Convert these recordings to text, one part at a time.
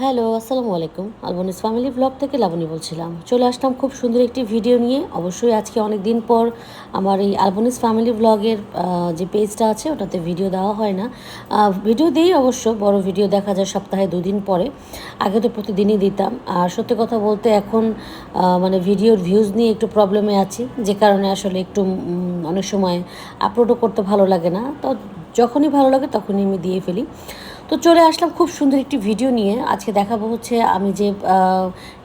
Hello, আসসালামু আলাইকুম। আলবনিস family blog থেকে লাবণী বলছিলাম। চলে আসলাম খুব সুন্দর একটি ভিডিও নিয়ে। অবশ্যই আজকে অনেক দিন পর আমার এই আলবনিস ফ্যামিলি ব্লগের যে পেজটা আছে, ওটাতে ভিডিও দেওয়া হয় না। ভিডিও দিই অবশ্য বড় ভিডিও দেখা যায় সপ্তাহে দুদিন পরে। আগে তো প্রতিদিনই দিতাম। আর সত্যি কথা বলতে এখন মানে ভিডিওর ভিউজ নিয়ে একটু প্রবলেমে আছি। যে কারণে আসলে একটু অনেক সময় আপলোডও করতে ভালো লাগে না। তো যখনই ভালো লাগে তখনই আমি দিয়ে ফেলি। তো চলে আসলাম খুব সুন্দর একটি ভিডিও নিয়ে। আজকে দেখাবো হচ্ছে আমি যে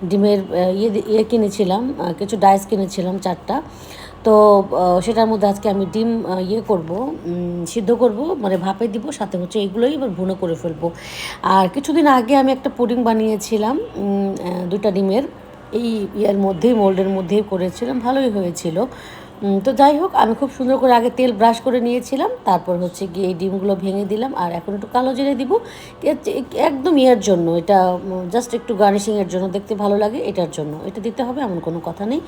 ডিমের ইয়ে ইয়ে কিনেছিলাম কিছু ডাইস কিনেছিলাম চারটা। তো সেটার মধ্যে আজকে আমি ডিম ইয়ে করব সিদ্ধ করব মানে ভাপে দিব, সাথে হচ্ছে এগুলোই এবার ভুনো করে ফেলব। আর কিছুদিন আগে আমি একটা পুডিং বানিয়েছিলাম দুটা ডিমের। এই ইয়ের মধ্যেই, মোল্ডের মধ্যেই করেছিলাম, ভালোই হয়েছিল। তো যাই হোক, আমি খুব সুন্দর করে আগে তেল ব্রাশ করে নিয়েছিলাম, তারপর হচ্ছে গিয়ে এই ডিমগুলো ভেঙে দিলাম, আর এখন একটু কালো জিরে দিব। একদম ইয়ের জন্য, এটা জাস্ট একটু গার্নিশিংয়ের জন্য দেখতে ভালো লাগে, এটার জন্য। এটা দিতে হবে, এমন কোনো কথা নেই।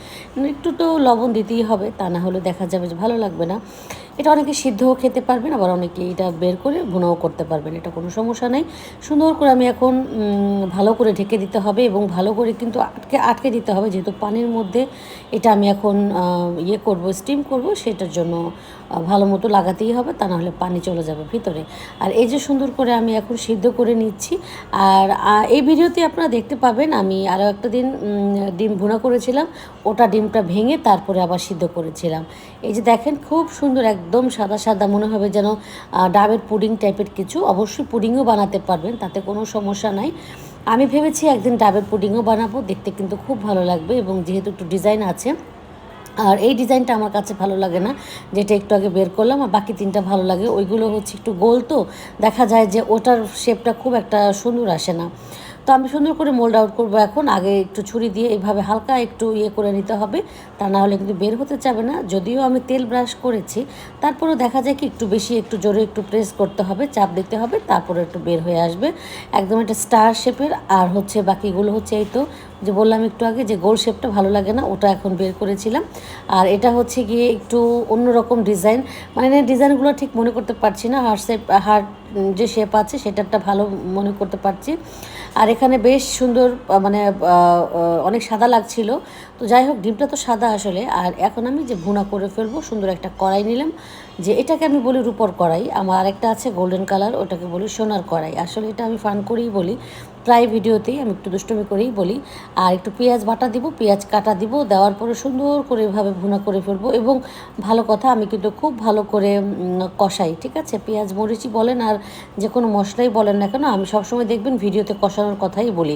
একটু তো লবণ দিতেই হবে, তা না হলে দেখা যাবে যে ভালো লাগবে না। এটা অনেকে সিদ্ধও খেতে পারবেন, আবার অনেকে এটা বের করে ভুনাও করতে পারবেন, এটা কোনো সমস্যা নেই। সুন্দর করে আমি এখন ভালো করে ঢেকে দিতে হবে এবং ভালো করে কিন্তু আটকে আটকে দিতে হবে, যেহেতু পানির মধ্যে এটা আমি এখন ইয়ে করব স্টিম করব, সেটার জন্য ভালো মতো লাগাতেই হবে, তা নাহলে পানি চলে যাবে ভিতরে। আর এই যে সুন্দর করে আমি এখন সিদ্ধ করে নিচ্ছি, আর এই ভিডিওতে আপনারা দেখতে পাবেন, আমি আরও একটা দিন ডিম ভুনা করেছিলাম, ওটা ডিমটা ভেঙে তারপরে আবার সিদ্ধ করেছিলাম। এই যে দেখেন, খুব সুন্দর একদম সাদা সাদা, মনে হবে যেন ডাবের পুডিং টাইপের কিছু। অবশ্যই পুডিংও বানাতে পারবেন, তাতে কোনো সমস্যা নাই। আমি ভেবেছি একদিন ডাবের পুডিংও বানাবো, দেখতে কিন্তু খুব ভালো লাগবে এবং যেহেতু একটু ডিজাইন আছে, আর এই ডিজাইনটা আমার কাছে ভালো লাগে না, যেটা একটু আগে বের করলাম, আর বাকি তিনটা ভালো লাগে। ওইগুলো হচ্ছে একটু গোল তো, দেখা যায় যে ওটার শেপটা খুব একটা সুন্দর আসে না। তো আমি সুন্দর করে মোল্ড আউট করব এখন। আগে একটু ছুরি দিয়ে এইভাবে হালকা একটু ইয়ে করে নিতে হবে। তা না হলে কিন্তু বের হতে চাবে না। যদিও আমি তেল ব্রাশ করেছি, তারপরেও দেখা যায় কি একটু বেশি একটু জোরে একটু প্রেস করতে হবে, চাপ দিতে হবে, তারপরে একটু বের হয়ে আসবে। একদম একটা স্টার শেপের আর হচ্ছে বাকিগুলো হচ্ছে এই তো যে বললাম একটু আগে যে গোল শেপটা ভালো লাগে না, ওটা এখন বের করেছিলাম। আর এটা হচ্ছে গিয়ে একটু অন্যরকম ডিজাইন। মানে ডিজাইনগুলো ঠিক মনে করতে পারছি না হার্ট শেপ হার্ট যে শেপ আছে সেটারটা ভালো মনে করতে পারছি। আর এখানে বেশ সুন্দর মানে অনেক সাদা লাগছিল। তো যাই হোক, ডিমটা তো সাদা আসলে। আর এখন আমি যে ভুনা করে ফেলব, সুন্দর একটা কড়াই নিলাম। যে এটাকে আমি বলি রূপর কড়াই, আমার আরেকটা আছে গোল্ডেন কালার ওটাকে বলি সোনার কড়াই। আসলে এটা আমি ফান করেই বলি। প্রায় ভিডিওতেই আমি একটু দুষ্টমি করেই বলি, আর একটু পেঁয়াজ বাটা দিব, পেঁয়াজ কাটা দিব, দেওয়ার পরে সুন্দর করে এভাবে ভুনা করে ফেলব এবং ভালো কথা, আমি কিন্তু খুব ভালো করে কষাই, ঠিক আছে? পেঁয়াজ, মরিচই বলেন আর যে কোনো মশলাই বলেন না কেন, আমি সবসময় দেখবেন ভিডিওতে কষানোর কথাই বলি।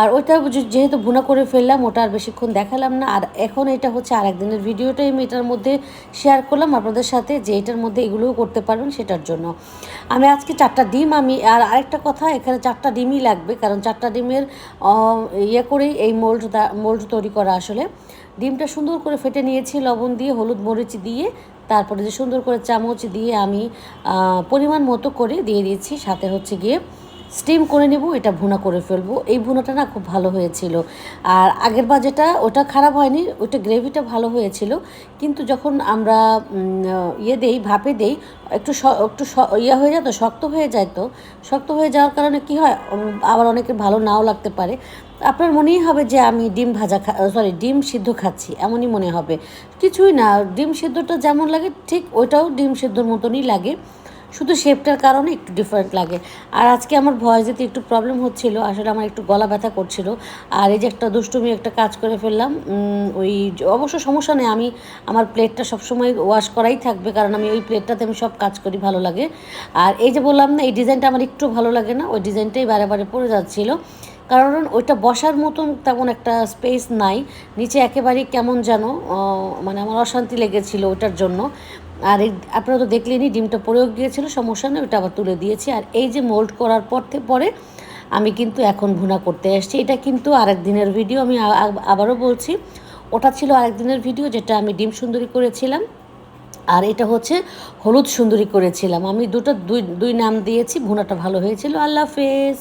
আর ওইটা যেহেতু ভুনা করে ফেললাম, ওটা আর বেশিক্ষণ দেখালাম না। আর এখন এটা হচ্ছে আর একদিনের ভিডিওটাই আমি এটার মধ্যে শেয়ার করলাম আপনাদের সাথে যে এটার মধ্যে এগুলোও করতে পারবেন সেটার জন্য। আমি আজকে চারটা ডিম, আমি আর আরেকটা কথা, এখানে চারটা ডিমই লাগবে, কারণ চারটা ডিমের ইয়ে করেই এই মোল্ড মোল্ড তৈরি করা আসলে। ডিমটা সুন্দর করে ফেটে নিয়েছি, লবণ দিয়ে, হলুদ মরিচ দিয়ে, তারপরে যে সুন্দর করে চামচ দিয়ে আমি পরিমাণ মতো করে দিয়ে দিয়েছি। সাথে হচ্ছে গিয়ে স্টিম করে নেব, এটা ভুনা করে ফেলব। এই ভুনাটা না খুব ভালো হয়েছিল। আর আগের বার যেটা, ওটা খারাপ হয়নি ওটা গ্রেভিটা ভালো হয়েছিল। কিন্তু যখন আমরা ইয়ে দেই, ভাপে দেই, একটু একটু ইয়ে হয়ে যায় শক্ত হয়ে যায় তো শক্ত হয়ে যাওয়ার কারণে কি হয় আবার অনেকে ভালো নাও লাগতে পারে। আপনার মনেই হবে যে আমি ডিম ভাজা খা সরি ডিম সিদ্ধ খাচ্ছি, এমনই মনে হবে। কিছুই না, ডিম সিদ্ধটা যেমন লাগে, ঠিক ওইটাও ডিম সিদ্ধর মতনই লাগে। শুধু শেপটার কারণে একটু ডিফারেন্ট লাগে। আর আজকে আমার ভয়েস যেতে একটু প্রবলেম হচ্ছিল, আসলে আমার একটু গলা ব্যথা করছিল। আর এই যে একটা দুষ্টুমি একটা কাজ করে ফেললাম ওই অবশ্য সমস্যা নেই, আমি আমার প্লেটটা সবসময় ওয়াশ করাই থাকবে, কারণ আমি ওই প্লেটটাতে আমি সব কাজ করি ভালো লাগে। আর এই যে বললাম না, এই ডিজাইনটা আমার একটু ভালো লাগে না, ওই ডিজাইনটাই বারে বারে পড়ে যাচ্ছিল। কারণ ওইটা বসার মতন তেমন একটা স্পেস নাই। নিচে একেবারেই কেমন যেন মানে আমার অশান্তি লেগেছিল ওইটার জন্য। আর আপনারা তো দেখলেনই, ডিমটা পড়েও গিয়েছিল, সমস্যা নেই ওটা আবার তুলে দিয়েছি। আর এই যে মোল্ড করার পর পরে আমি কিন্তু এখন ভুনা করতে এসেছি এটা কিন্তু আরেক দিনের ভিডিও আমি আবারও বলছি। ওটা ছিল আরেক দিনের ভিডিও যেটা আমি ডিম সুন্দরী করেছিলাম। আর এটা হচ্ছে হলুদ সুন্দরী করেছিলাম। আমি দুটো, দুই দুই নাম দিয়েছি, ভুনাটা ভালো হয়েছিল। আল্লাহ হাফেজ।